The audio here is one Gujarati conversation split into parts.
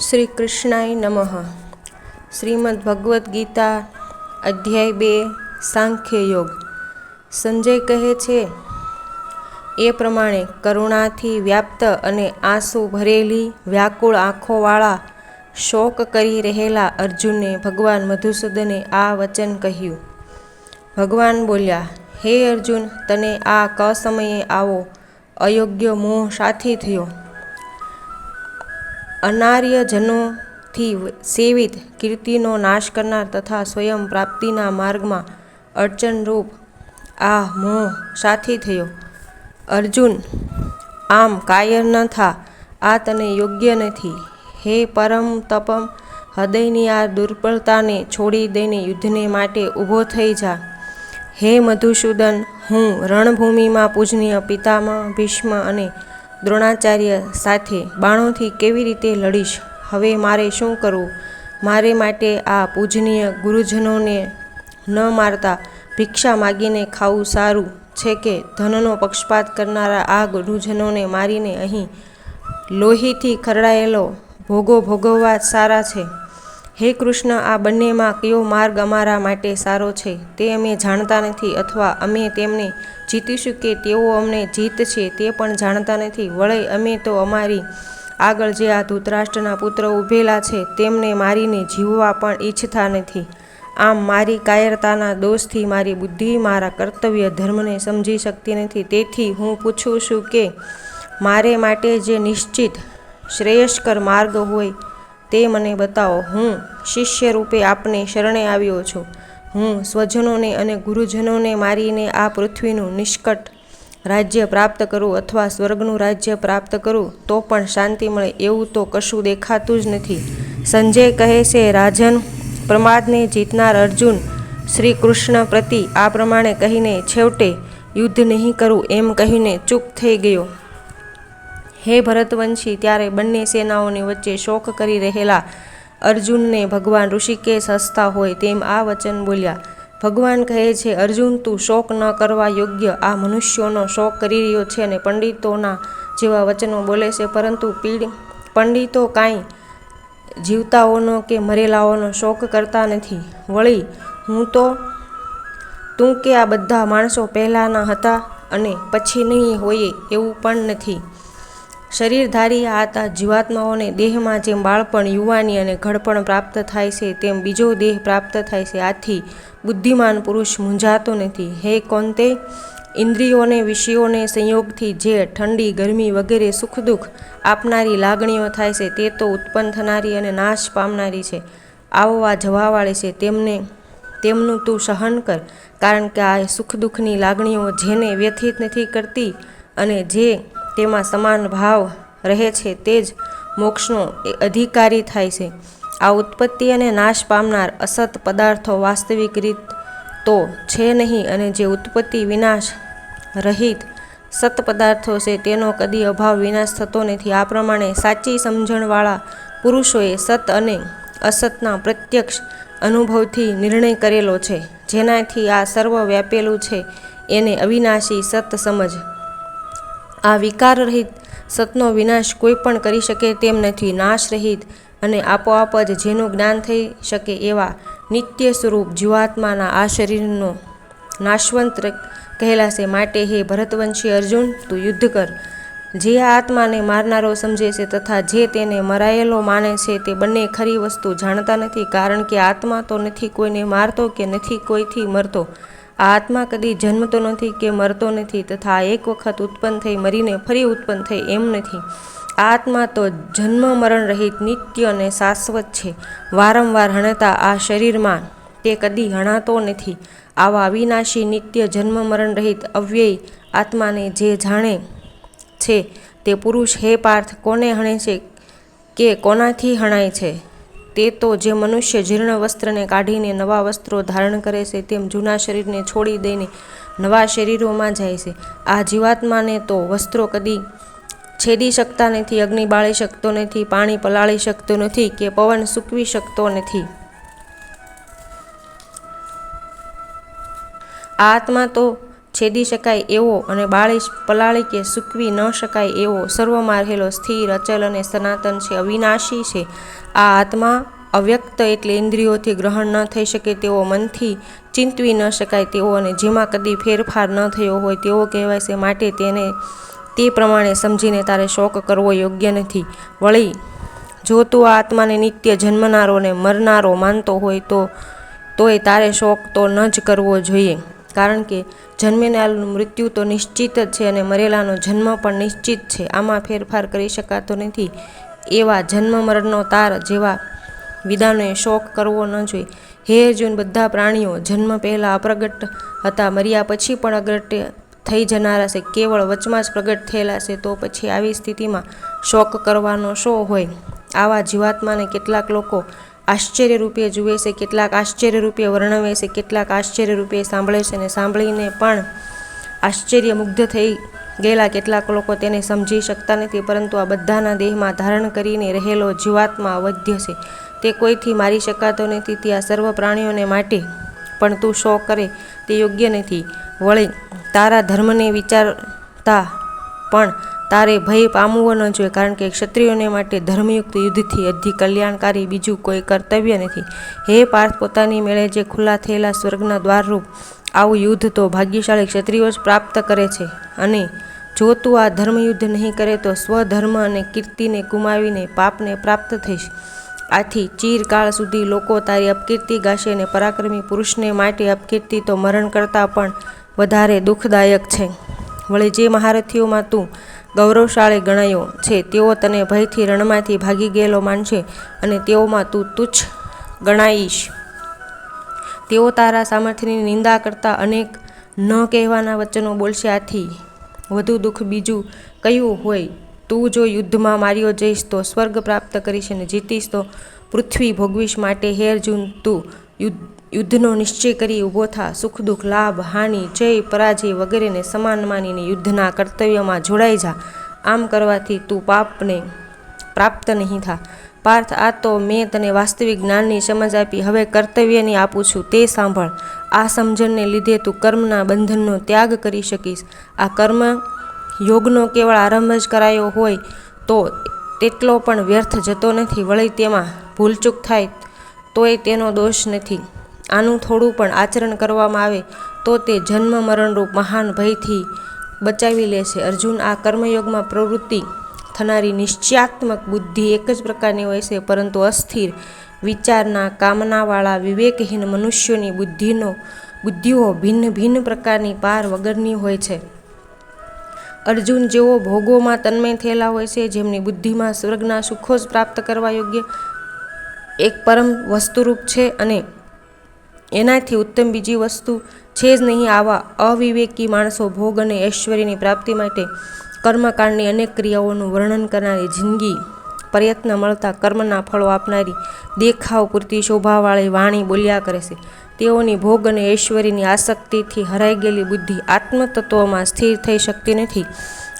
શ્રી કૃષ્ણાય નમઃ. શ્રીમદ ભગવદ્ ગીતા અધ્યાય બે, સાંખ્ય યોગ. સંજય કહે છે, એ પ્રમાણે કરુણાથી વ્યાપ્ત અને આંસુ ભરેલી વ્યાકુળ આંખોવાળા શોક કરી રહેલા અર્જુનને ભગવાન મધુસૂદને આ વચન કહ્યું. ભગવાન બોલ્યા, હે અર્જુન, તને આ કસમયે આવો. અયોગ્ય મોહ સાથી થયો. અનાર્યજનોથી સેવિત કીર્તિનો નાશ કરનાર તથા સ્વયં પ્રાપ્તિના માર્ગમાં અડચણરૂપ આ મોહ સાથી થયો. અર્જુન, આમ કાયર ન થા, આ તને યોગ્ય નથી. હે પરમ તપમ, હૃદયની આ દુર્બળતાને છોડી દઈને યુદ્ધને માટે ઊભો થઈ જા. હે મધુસૂદન, હું રણભૂમિમાં પૂજનીય પિતામહ ભીષ્મ અને દ્રોણાચાર્ય સાથે, બાણોથી કેવી રીતે લડીશ? હવે મારે શું કરવું? મારે માટે આ પૂજનીય ગુરુજનોને ન મારતા ભિક્ષા માગીને ખાવું સારું છે કે ધનનો પક્ષપાત કરનારા આ ગુરુજનોને મારીને અહીં લોહીથી ખરડાયેલો ભોગો ભોગવવા સારા છે? હે કૃષ્ણ, આ બંનેમાં કયો માર્ગ અમારા માટે સારો છે, તે અમે જાણતા નથી અથવા અમે તેમને જીતીશું કે તેઓ અમને જીત છે તે પણ જાણતા નથી. વળે અમે તો અમારી આગળ જે આ ધૃતરાષ્ટ્રના પુત્ર ઊભેલા છે તેમને મારીને જીવવા પણ ઈચ્છતા નથી. આમ મારી કાયરતાના દોષથી મારી બુદ્ધિ, મારા કર્તવ્ય ધર્મને સમજી શકતી નથી. તેથી હું પૂછું છું કે મારે માટે જે નિશ્ચિત, શ્રેયસ્કર માર્ગ હોય તે મને બતાવો, હું શિષ્ય રૂપે આપને શરણે આવ્યો છું. હું સ્વજનોને અને ગુરુજનોને મારીને આ પૃથ્વીનું નિષ્કટ રાજ્ય પ્રાપ્ત કરું અથવા સ્વર્ગનું રાજ્ય પ્રાપ્ત કરું, તો પણ શાંતિ મળે એવું તો કશું દેખાતું જ નથી. સંજય કહે છે, રાજન, પ્રમાદને જીતનાર અર્જુન શ્રી કૃષ્ણ પ્રતિ આ પ્રમાણે કહીને છેવટે યુદ્ધ નહીં કરું. એમ કહીને ચૂપ થઈ ગયો. હે ભરતવંશી, ત્યારે બંને સેનાઓની વચ્ચે શોક કરી રહેલા અર્જુનને ભગવાન ઋષિકેશ હસતા હોય તેમ આ વચન બોલ્યા. ભગવાન કહે છે, અર્જુન, તું શોક ન કરવા યોગ્ય આ મનુષ્યોનો શોક કરી રહ્યો છે અને પંડિતોના જેવા વચનો બોલે છે, પરંતુ પીડ પંડિતો કાંઈ જીવતાઓનો કે મરેલાઓનો શોક કરતા નથી. વળી, હું તો, તું કે આ બધા માણસો પહેલાંના હતા અને પછી નહીં હોઈએ એવું પણ નથી. શરીરધારી આતા જીવાત્માઓને દેહમાં જેમ બાળપણ, યુવાની અને ઘડપણ પ્રાપ્ત થાય છે, તેમ બીજો દેહ પ્રાપ્ત થાય છે. આથી બુદ્ધિમાન પુરુષ મૂંઝાતો નથી. હે કોંતે, ઇન્દ્રિયોને, વિષયોને સંયોગથી જે ઠંડી, ગરમી વગેરે સુખ દુઃખ આપનારી લાગણીઓ થાય છે, તે તો ઉત્પન્ન થનારી અને નાશ પામનારી છે. આવવા જવાવાળી છે, તેમને, તેમનું તું સહન કર, કારણ કે આ સુખ દુઃખની લાગણીઓ જેને વ્યથિત નથી કરતી અને જે તેમાં સમાન ભાવ રહે છે તે જ મોક્ષનો અધિકારી થાય છે. આ ઉત્પત્તિ અને નાશ પામનાર અસત પદાર્થો વાસ્તવિક રીત તો છે નહીં અને જે ઉત્પત્તિ વિનાશ રહિત સત પદાર્થો છે તેનો કદી અભાવ વિનાશ થતો નથી. આ પ્રમાણે સાચી સમજણવાળા પુરુષોએ સત અને અસતના પ્રત્યક્ષ અનુભવથી નિર્ણય કરેલો છે. જેનાથી આ સર્વ વ્યાપેલું છે એને અવિનાશી સત સમજ. આ વિકાર રહિત સતનો વિનાશ કોઈ પણ કરી શકે તેમ નથી નાશ રહિત અને આપોઆપ જ જેનું જ્ઞાન થઈ શકે એવા નિત્ય સ્વરૂપ જીવાત્માના આ શરીરનો નાશવંત કહેલાશે માટે હે ભરતવંશી અર્જુન, તું યુદ્ધ કર. જે આત્માને મારનારો સમજે છે તથા જે તેને મરાયેલો માને છે તે બંને ખરી વસ્તુ જાણતા નથી કારણ કે આત્મા તો નથી કોઈને મારતો કે નથી કોઈથી મરતો. આ આત્મા કદી જન્મતો નથી કે મરતો નથી તથા એક વખત ઉત્પન્ન થઈ મરીને ફરી ઉત્પન્ન થઈ એમ નથી. આત્મા તો જન્મ મરણ રહિત નિત્ય અને શાશ્વત છે. વારંવાર હણતા આ શરીરમાં તે કદી હણાતો નથી. આવા અવિનાશી નિત્ય જન્મ મરણ રહિત અવ્યય આત્માને જે જાણે છે તે પુરુષ હે પાર્થ કોને હણે છે કે કોનાથી હણાય છે? તે તો જે મનુષ્ય જીર્ણ વસ્ત્રને કાઢીને નવા વસ્ત્રો ધારણ કરે છે, તેમ જૂના શરીરને છોડી દઈને નવા શરીરોમાં જાય છે. આ જીવાત્માને તો વસ્ત્રો કદી છેદી શકતા નથી, અગ્નિ બાળી શકતો નથી, પાણી પલાળી શકતો નથી કે પવન સૂકવી શકતો નથી. આ આત્મા તો છેદી શકાય એવો અને બાળી પલાળી કે સૂકવી ન શકાય એવો સર્વમાં રહેલો સ્થિર, અચલ અને સનાતન છે, અવિનાશી છે. આ આત્મા અવ્યક્ત એટલે ઇન્દ્રિયોથી ગ્રહણ ન થઈ શકે તેવો મનથી ચિંતવી ન શકાય તેવો અને જેમાં કદી ફેરફાર ન થયો હોય તેવો કહેવાય છે. માટે તેને તે પ્રમાણે સમજીને તારે શોક કરવો યોગ્ય નથી. વળી, જો તું આ આત્માને નિત્ય જન્મનારો ને મરનારો માનતો હોય તો, તોય તારે શોક તો ન જ કરવો જોઈએ. કારણ કે જન્મેલાનું મૃત્યુ તો નિશ્ચિત જ છે અને મરેલાનો જન્મ પણ નિશ્ચિત છે. આમાં ફેરફાર કરી શકાતો નથી એવા જન્મ મરણનો તાર જેવા વિદાનોએ શોક કરવો ન જોઈએ. હે અર્જુન, બધા પ્રાણીઓ જન્મ પહેલાં અપ્રગટ હતા, મર્યા પછી પણ અગ્રટ થઈ જનારા છે. કેવળ વચમાં જ પ્રગટ થયેલા છે તો પછી આવી સ્થિતિમાં શોક કરવાનો શો હોય? આવા જીવાત્માને કેટલાક લોકો આશ્ચર્ય રૂપે જુએ છે, કેટલાક આશ્ચર્ય રૂપે વર્ણવે છે, કેટલાક આશ્ચર્ય રૂપે સાંભળે છે અને સાંભળીને પણ આશ્ચર્ય મુગ્ધ થઈ ગયેલા કેટલાક લોકો તેને સમજી શકતા નથી, પરંતુ આ બધાના દેહમાં ધારણ કરીને રહેલો જીવાત્મા અવધ્ય છે. તે કોઈથી મારી શકાતો નથી, તે આ સર્વ પ્રાણીઓને માટે પણ તું શો કરે તે યોગ્ય નથી. વળી તારા ધર્મને વિચારતા પણ તારે ભય પામવો ન જોઈએ કારણ કે ક્ષત્રિયોને માટે ધર્મયુક્ત યુદ્ધથી અધિક કલ્યાણકારી બીજું કોઈ કર્તવ્ય નથી. હે પાર્થ, પોતાની મેળે જે ખુલ્લા થયેલા સ્વર્ગના દ્વારરૂપ, આવું યુદ્ધ તો ભાગ્યશાળી ક્ષત્રિયો જ પ્રાપ્ત કરે છે. અને જો તું આ ધર્મયુદ્ધ નહીં કરે તો સ્વધર્મ અને કીર્તિને ગુમાવીને પાપને પ્રાપ્ત થઈશ. આથી ચીરકાળ સુધી લોકો તારી અપકીર્તિ ગાશે અને પરાક્રમી પુરુષને માટે અપકીર્તિ તો મરણ કરતાં પણ વધારે દુઃખદાયક છે. વળી જે મહારથીઓમાં તું ગૌરવશાળી ગણાયો છે. તેઓ તને ભયથી રણમાંથી ભાગી ગયેલો માનશે અને તેઓમાં તું તુચ્છ ગણાઈશ. તેઓ તારા સામર્થ્યની નિંદા કરતા અનેક ન કહેવાના વચનો બોલશે. આથી વધુ દુઃખ બીજું કયું હોય? તું જો યુદ્ધમાં માર્યો જઈશ તો સ્વર્ગ પ્રાપ્ત કરીશ અને જીતીશ તો પૃથ્વી ભોગવીશ માટે. હેર જૂન તું યુદ્ધ યુદ્ધનો નિશ્ચય કરી ઊભો થા. સુખ, દુઃખ, લાભ, હાનિ, જય, પરાજય વગેરેને સમાન માનીને યુદ્ધના કર્તવ્યમાં જોડાઈ જા. આમ કરવાથી તું પાપને પ્રાપ્ત નહીં થા. પાર્થ, આ તો મેં તને વાસ્તવિક જ્ઞાનની સમજ આપી. હવે કર્તવ્યની આપું છું તે સાંભળ. આ સમજણને લીધે તું કર્મના બંધનનો ત્યાગ કરી શકીશ. આ કર્મ યોગનો કેવળ આરંભ જ કરાયો હોય તો તેટલો પણ વ્યર્થ જતો નથી. વળી તેમાં ભૂલચૂક થાય તોય તેનો દોષ નથી. આનું થોડું પણ આચરણ કરવામાં આવે તો તે જન્મ મરણરૂપ મહાન ભયથી બચાવી લેશે. અર્જુન આ કર્મયોગમાં પ્રવૃત્તિ થનારી નિશ્ચયાત્મક બુદ્ધિ એક જ પ્રકારની હોય છે, પરંતુ અસ્થિર વિચારના કામનાવાળા વિવેકહીન મનુષ્યોની બુદ્ધિનો, બુદ્ધિઓ ભિન્ન ભિન્ન પ્રકારની પાર વગરની હોય છે. અર્જુન જેઓ ભોગોમાં તન્મય થયેલા હોય છે, જેમની બુદ્ધિમાં સ્વર્ગના સુખો જ પ્રાપ્ત કરવા યોગ્ય એક પરમ વસ્તુરૂપ છે અને એનાથી ઉત્તમ બીજી વસ્તુ છે જ નહીં આવા અવિવેકી માણસો ભોગ અને ઐશ્વર્યની પ્રાપ્તિ માટે કર્મકાંડની અનેક ક્રિયાઓનું વર્ણન કરનારી જિંદગી, પ્રયત્ન મળતા કર્મના ફળો આપનારી દેખાવ પૂરતી શોભાવાળી વાણી બોલ્યા કરે છે. તેઓની ભોગ અને ઐશ્વર્યની આસક્તિથી હરાઈ ગયેલી બુદ્ધિ આત્મતત્વમાં સ્થિર થઈ શકતી નથી.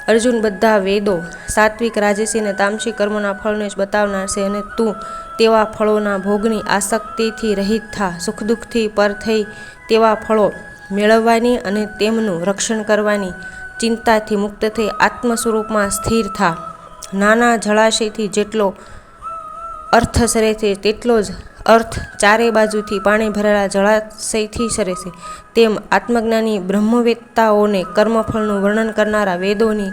અર્જુન, બધા વેદો, સાત્વિક રાજસી અને તામસી કર્મોના ફળને જ બતાવનાર છે અને તું તેવા ફળોના ભોગની આસક્તિથી રહિત થા. સુખ દુઃખથી પર થઈ તેવા ફળો મેળવવાની અને તેમનું રક્ષણ કરવાની ચિંતાથી મુક્ત થઈ આત્મ સ્વરૂપમાં સ્થિર થા. નાના જળાશયથી જેટલો અર્થ સરે છે તેટલો જ અર્થ ચારે બાજુથી પાણી ભરેલા જળાશયથી સરે છે તેમ આત્મજ્ઞાની બ્રહ્મવેત્તાઓને કર્મફળનું વર્ણન કરનારા વેદોની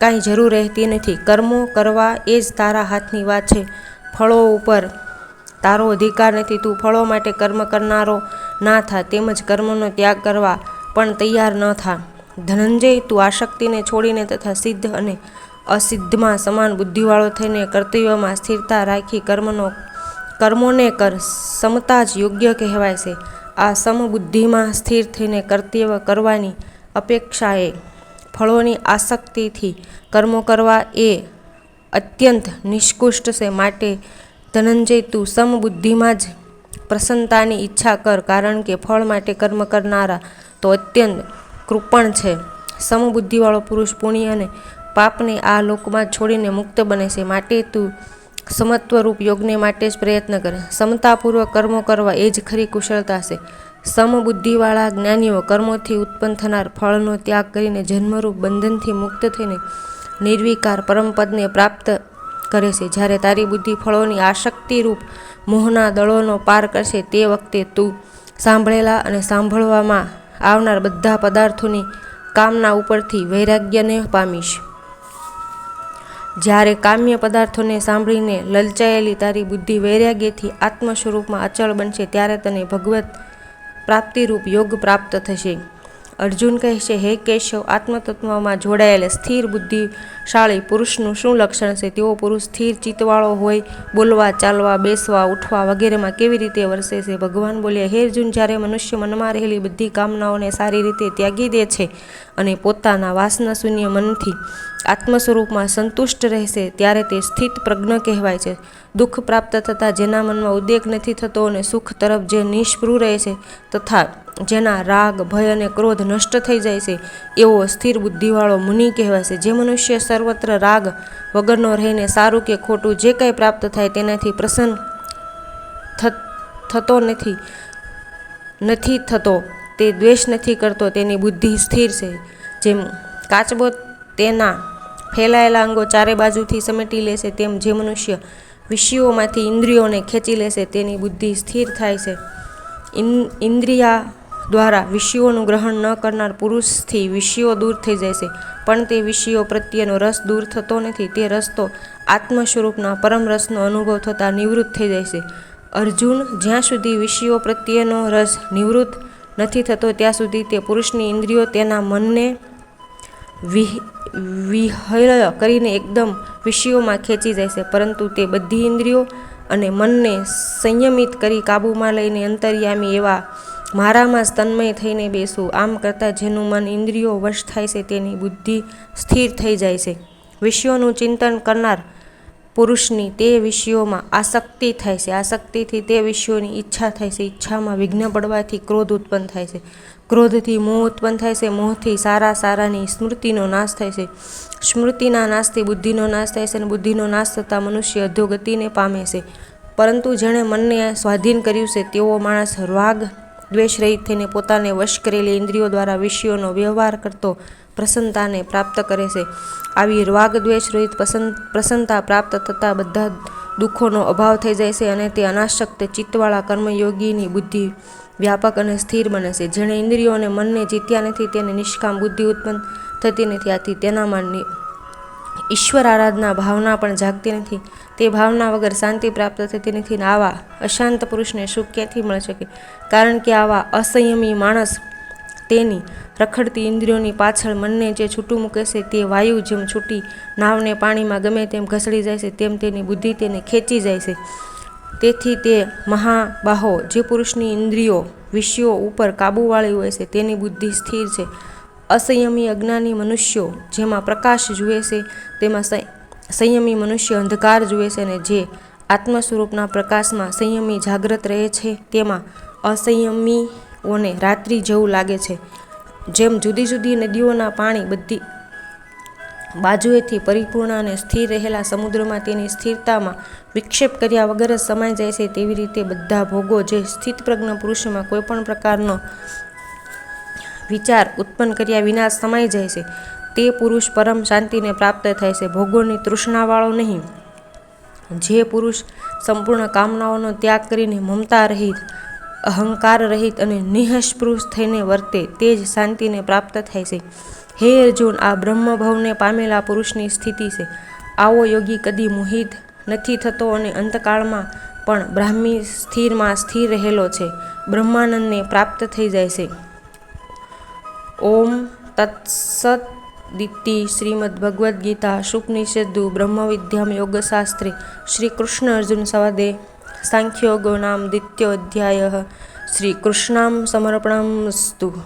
કાંઈ જરૂર રહેતી નથી. કર્મો કરવા એ જ તારા હાથની વાત છે. ફળો ઉપર તારો અધિકાર નથી. તું ફળો માટે કર્મ કરનારો ના થા, તેમજ કર્મનો ત્યાગ કરવા પણ તૈયાર ન થા. ધનંજય, તું આશક્તિને છોડીને તથા સિદ્ધ અને અસિદ્ધમાં સમાન બુદ્ધિવાળો થઈને કર્તવ્યમાં સ્થિરતા રાખી કર્મનો કર્મોને કર સમતા જ યોગ્ય કહેવાય છે. આ સમબુદ્ધિમાં સ્થિર થઈને કર્તવ્ય કરવાની અપેક્ષાએ ફળોની આસક્તિથી કર્મો કરવા એ અત્યંત નિષ્કૃષ્ટ છે. માટે ધનંજય, તું સમબુદ્ધિમાં જ પ્રસન્નતાની ઈચ્છા કર, કારણ કે ફળ માટે કર્મ કરનારા તો અત્યંત કૃપણ છે. સમબુદ્ધિવાળો પુરુષ પુણ્ય અને પાપને આ લોકમાં છોડીને મુક્ત બને છે. માટે તું સમત્વરૂપ યોગને માટે જ પ્રયત્ન કરે. સમતાપૂર્વક કર્મો કરવા એ જ ખરી કુશળતા છે. સમબુદ્ધિવાળા જ્ઞાનીઓ કર્મોથી ઉત્પન્ન થનાર ફળનો ત્યાગ કરીને જન્મરૂપ બંધનથી મુક્ત થઈને નિર્વિકાર પરમપદને પ્રાપ્ત કરે છે. જ્યારે તારી બુદ્ધિ ફળોની આસક્તિરૂપ મોહના દળોનો પાર કરશે તે વખતે તું સાંભળેલા અને સાંભળવામાં આવનાર બધા પદાર્થોની કામના ઉપરથી વૈરાગ્યને પામીશ. જ્યારે કામ્ય પદાર્થોને સાંભળીને લલચાયેલી તારી બુદ્ધિ વૈરાગ્યથી આત્મ સ્વરૂપમાં અચળ બનશે, ત્યારે તને ભગવત પ્રાપ્તિરૂપ યોગ પ્રાપ્ત થશે. અર્જુન કહેશે, હે કેશવ, આત્મતત્વમાં જોડાયેલ સ્થિર બુદ્ધિશાળી પુરુષનું શું લક્ષણ છે? તેવો પુરુષ સ્થિર ચિત્તવાળો હોય, બોલવા, ચાલવા, બેસવા, ઉઠવા વગેરેમાં કેવી રીતે વરસે છે? ભગવાન બોલ્યા, હે અર્જુન, જ્યારે મનુષ્ય મનમાં રહેલી બધી કામનાઓને સારી રીતે ત્યાગી દે છે અને પોતાના વાસના શૂન્ય મનથી આત્મ સ્વરૂપમાં સંતુષ્ટ રહેશે, ત્યારે તે સ્થિત પ્રજ્ઞ કહેવાય છે. દુઃખ પ્રાપ્ત થતાં જેના મનમાં ઉદ્વેગ નથી થતો અને સુખ તરફ જે નિષ્પૃહ રહે છે, તથા જેના રાગ, ભય અને ક્રોધ નષ્ટ થઈ જાય છે. એવો સ્થિર બુદ્ધિવાળો મુનિ કહેવાય છે જે મનુષ્ય સર્વત્ર રાગ વગરનો રહીને સારું કે ખોટું જે કંઈ પ્રાપ્ત થાય તેનાથી પ્રસન્ન થતો નથી નથી થતો, તે દ્વેષ નથી કરતો, તેની બુદ્ધિ સ્થિર છે. જેમ કાચબો તેના ફેલાયેલા અંગો ચારે બાજુથી સમેટી લેશે, તેમ જે મનુષ્ય વિષયોમાંથી ઇન્દ્રિયોને ખેંચી લેશે, તેની બુદ્ધિ સ્થિર થાય છે. ઇન્દ્રિયા દ્વારા વિષયોનું ગ્રહણ ન કરનાર પુરુષથી વિષયો દૂર થઈ જાય છે. પણ તે વિષયો પ્રત્યેનો રસ દૂર થતો નથી. તે રસ તો આત્મ સ્વરૂપના પરમ રસનો અનુભવ થતાં નિવૃત્ત થઈ જાય છે. અર્જુન, જ્યાં સુધી વિષયો પ્રત્યેનો રસ નિવૃત્ત નથી થતો, ત્યાં સુધી તે પુરુષની ઇન્દ્રિયો તેના મનને વિહય કરીને એકદમ વિષયોમાં ખેંચી જાય છે. પરંતુ તે બધી ઇન્દ્રિયો અને મનને સંયમિત કરી કાબૂમાં લઈને અંતર્યામી એવા મારામાં જ તન્મય થઈને બેસવું આમ કરતાં જેનું મન ઇન્દ્રિયો વશ થાય છે તેની બુદ્ધિ સ્થિર થઈ જાય છે. વિષયોનું ચિંતન કરનાર પુરુષની તે વિષયોમાં આસક્તિ થાય છે. આસક્તિથી તે વિષયોની ઈચ્છા થાય છે. ઈચ્છામાં વિઘ્ન પડવાથી ક્રોધ ઉત્પન્ન થાય છે. ક્રોધથી મોહ ઉત્પન્ન થાય છે. મોહથી સારા સારાની સ્મૃતિનો નાશ થાય છે. સ્મૃતિના નાશથી બુદ્ધિનો નાશ થાય છે અને બુદ્ધિનો નાશ થતાં મનુષ્ય અધોગતિને પામે છે. પરંતુ જેણે મનને સ્વાધીન કર્યું છે તેવો માણસ રાગ દ્વેષ રહિત થઈને પોતાને વશ કરેલી ઇન્દ્રિયો દ્વારા વિષયોનો વ્યવહાર કરતો પ્રસન્નતાને પ્રાપ્ત કરે છે. આવી રાગ દ્વેષ રહિત પ્રસન્નતા પ્રાપ્ત થતાં બધા દુઃખોનો અભાવ થઈ જાય છે અને તે અનાશક્ત ચિત્તવાળા કર્મયોગીની બુદ્ધિ વ્યાપક અને સ્થિર બને છે. જેણે ઇન્દ્રિયો અને મનને જીત્યા નથી, તેને નિષ્કામ બુદ્ધિ ઉત્પન્ન થતી નથી આથી તેનામાં ઈશ્વર આરાધના ભાવના પણ જાગતી નથી. તે ભાવના વગર શાંતિ પ્રાપ્ત થતી નથી ને આવા અશાંત પુરુષને સુખ ક્યાંથી મળી શકે? કારણ કે આવા અસંયમી માણસ તેની રખડતી ઇન્દ્રિયોની પાછળ મનને જે છૂટું મૂકે છે તે વાયુ જેમ છૂટી નાવને પાણીમાં ગમે તેમ ઘસડી જાય છે, તેમ તેની બુદ્ધિ તેને ખેંચી જાય છે. તેથી તે મહાબાહો, જે પુરુષની ઇન્દ્રિયો વિષયો ઉપર કાબૂવાળી હોય છે, તેની બુદ્ધિ સ્થિર છે. અસંયમી અજ્ઞાની મનુષ્યો જેમાં પ્રકાશ જુએ છે, તેમાં સંયમી મનુષ્ય અંધકાર જુએ છે અને જે આત્મ સ્વરૂપના પ્રકાશમાં સંયમી જાગ્રત રહે છે, તેમાં અસંયમીઓને રાત્રિ જેવું લાગે છે. જેમ જુદી જુદી નદીઓના પાણી બધી બાજુએથી પરિપૂર્ણ અને સ્થિર રહેલા સમુદ્રમાં તેની સ્થિરતામાં વિક્ષેપ કર્યા વગર જ સમાઈ જાય છે, તેવી રીતે બધા ભોગો જે સ્થિતપ્રજ્ઞ પુરુષમાં કોઈપણ પ્રકારનો વિચાર ઉત્પન્ન કર્યા વિના સમાઈ જાય છે. તે પુરુષ પરમ શાંતિને પ્રાપ્ત થાય છે. ભોગોની તૃષ્ણાવાળો નહીં. જે પુરુષ સંપૂર્ણ કામનાઓનો ત્યાગ કરીને મમતા રહિત, અહંકાર રહિત અને નિઃસ્પૃહ થઈને વર્તે, તે જ શાંતિને પ્રાપ્ત થાય છે. હે અર્જુન, આ બ્રહ્મભવને પામેલા પુરુષની સ્થિતિ છે. આવો યોગી કદી મોહિત નથી થતો અને અંતકાળમાં પણ બ્રાહ્મી સ્થિરમાં સ્થિર રહેલો છે. બ્રહ્માનંદને પ્રાપ્ત થઈ જાય છે. ઓમ તત્સત દિત્તિ શ્રીમદ ભગવદ્ ગીતા શુકનિષેધુ બ્રહ્મવિદ્યામ યોગશાસ્ત્રે શ્રી કૃષ્ણ અર્જુન સંવાદે. સાંખ્યયોગો નામ દ્વિતીયોધ્યાય. શ્રી કૃષ્ણામ સમર્પણમસ્તુ.